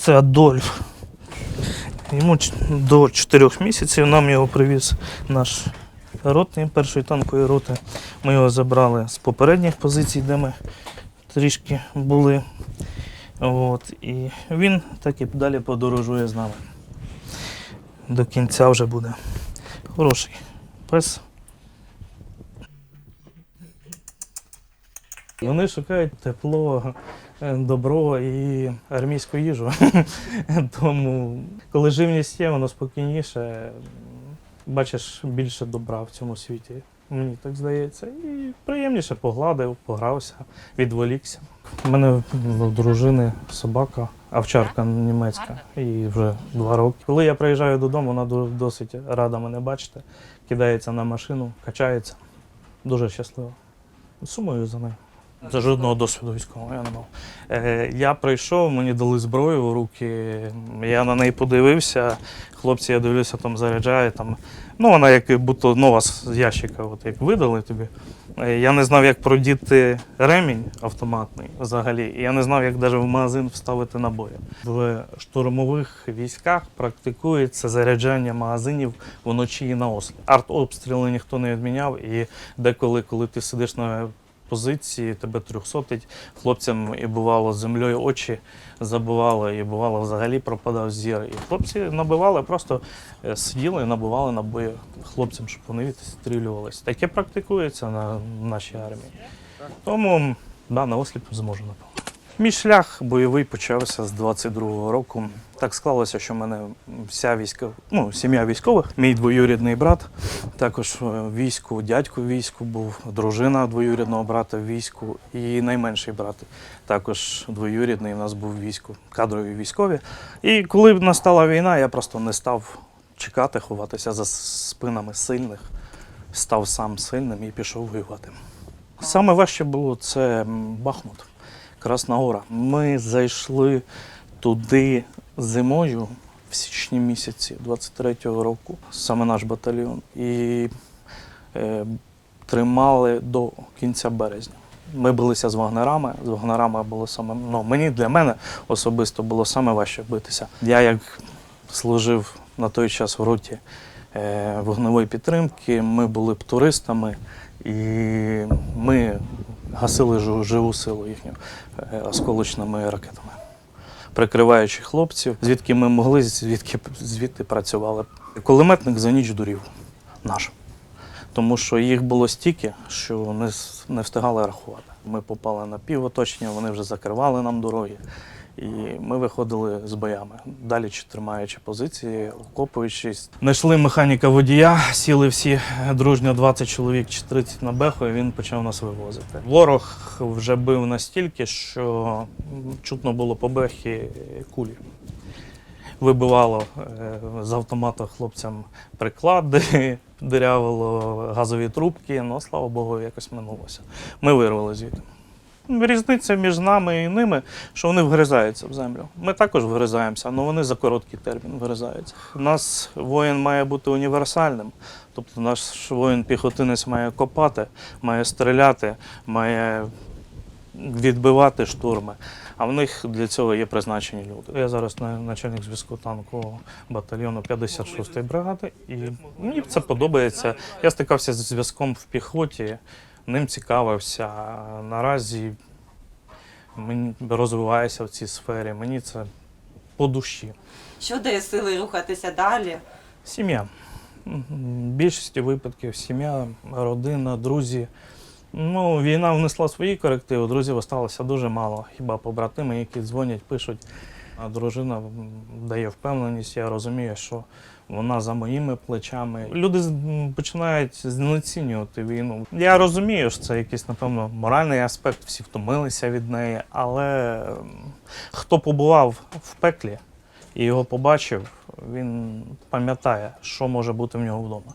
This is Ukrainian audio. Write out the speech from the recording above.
Це Адольф. Йому до 4 місяців нам його привіз наш ротний першої танкової роти. Ми його забрали з попередніх позицій, де ми трішки були. От, і він так і далі подорожує з нами. До кінця вже буде. Хороший пес. Вони шукають тепло, е, добро і армійську їжу. Тому, коли живність є, воно спокійніше. Бачиш більше добра в цьому світі. Мені так здається. І приємніше погладив, погрався, відволікся. У мене в дружини собака, овчарка німецька, їй вже два роки. Коли я приїжджаю додому, вона досить рада мене бачити, кидається на машину, качається. Дуже щаслива. Сумую за нею. За жодного досвіду військового я не мав. Е, я прийшов, мені дали зброю в руки, я на неї подивився. Хлопці, я дивлюся, там заряджають. Там, ну, вона як будто нова з ящика, от як видали тобі. Е, Я не знав, як продіти ремінь автоматний взагалі. І я не знав, як навіть в магазин вставити набої. В штурмових військах практикується заряджання магазинів вночі і на ослі. Артобстріли ніхто не відміняв, і деколи, коли ти сидиш на позиції, тебе трьохсотить, хлопцям і бувало землею очі забивали, і бувало взагалі пропадав зір. І хлопці набивали, просто е, сиділи і набивали набої хлопцям, щоб вони відстрілювалися. Таке практикується на нашій армії. Тому да, на осліп зможу напевно. Мій шлях бойовий почався з 22-го року. Так склалося, що в мене вся війська, ну, сім'я військових, мій двоюрідний брат, також е, війську, дядько війську був, дружина двоюрідного брата війську і найменший брат також двоюрідний. У нас був війську, кадрові військові. І коли настала війна, я просто не став чекати, ховатися за спинами сильних, став сам сильним і пішов воювати. Саме важче було це Бахмут. Красна Гора. Ми зайшли туди зимою в січні місяці 23-го року, саме наш батальйон, і е, тримали до кінця березня. Ми билися з вагнерами. З вагнерами було саме ну, мені для мене особисто було саме важче битися. Я як служив на той час в роті е, вогневої підтримки, ми були б туристами, і ми гасили живу силу їхню е, осколочними ракетами, прикриваючи хлопців, звідки ми могли, звідки звідти працювали. Кулеметник за ніч дурів наш. Тому що їх було стільки, що не встигали рахувати. Ми попали на півоточення, вони вже закривали нам дороги. І ми виходили з боями, далі чи тримаючи позиції, окопуючись. Знайшли механіка водія, сіли всі дружньо 20 чоловік чи 30 на беху, і він почав нас вивозити. Ворог вже бив настільки, що чутно було по бехі кулі. Вибивало е, з автомата хлопцям приклади, дирявило газові трубки, ну слава Богу, якось минулося. Ми вирвали звідти. Різниця між нами і ними, що вони вгризаються в землю. Ми також вгризаємося, але вони за короткий термін вгризаються. У нас воїн має бути універсальним. Тобто наш воїн-піхотинець має копати, має стріляти, має відбивати штурми. А в них для цього є призначені люди. Я зараз на- начальник зв'язку танкового батальйону 56-ї бригади, і мені це подобається. Я стикався з зв'язком в піхоті, ним цікавився. Наразі мені розвиваюся в цій сфері. Мені це по душі. Що дає сили рухатися далі? Сім'я. В більшості випадків сім'я, родина, друзі. Ну, війна внесла свої корективи, друзів залишилося дуже мало. Хіба побратими, які дзвонять, пишуть. А дружина дає впевненість, я розумію, що вона за моїми плечами. Люди починають знецінювати війну. Я розумію, що це якийсь, напевно, моральний аспект, всі втомилися від неї, але хто побував в пеклі і його побачив, він пам'ятає, що може бути в нього вдома.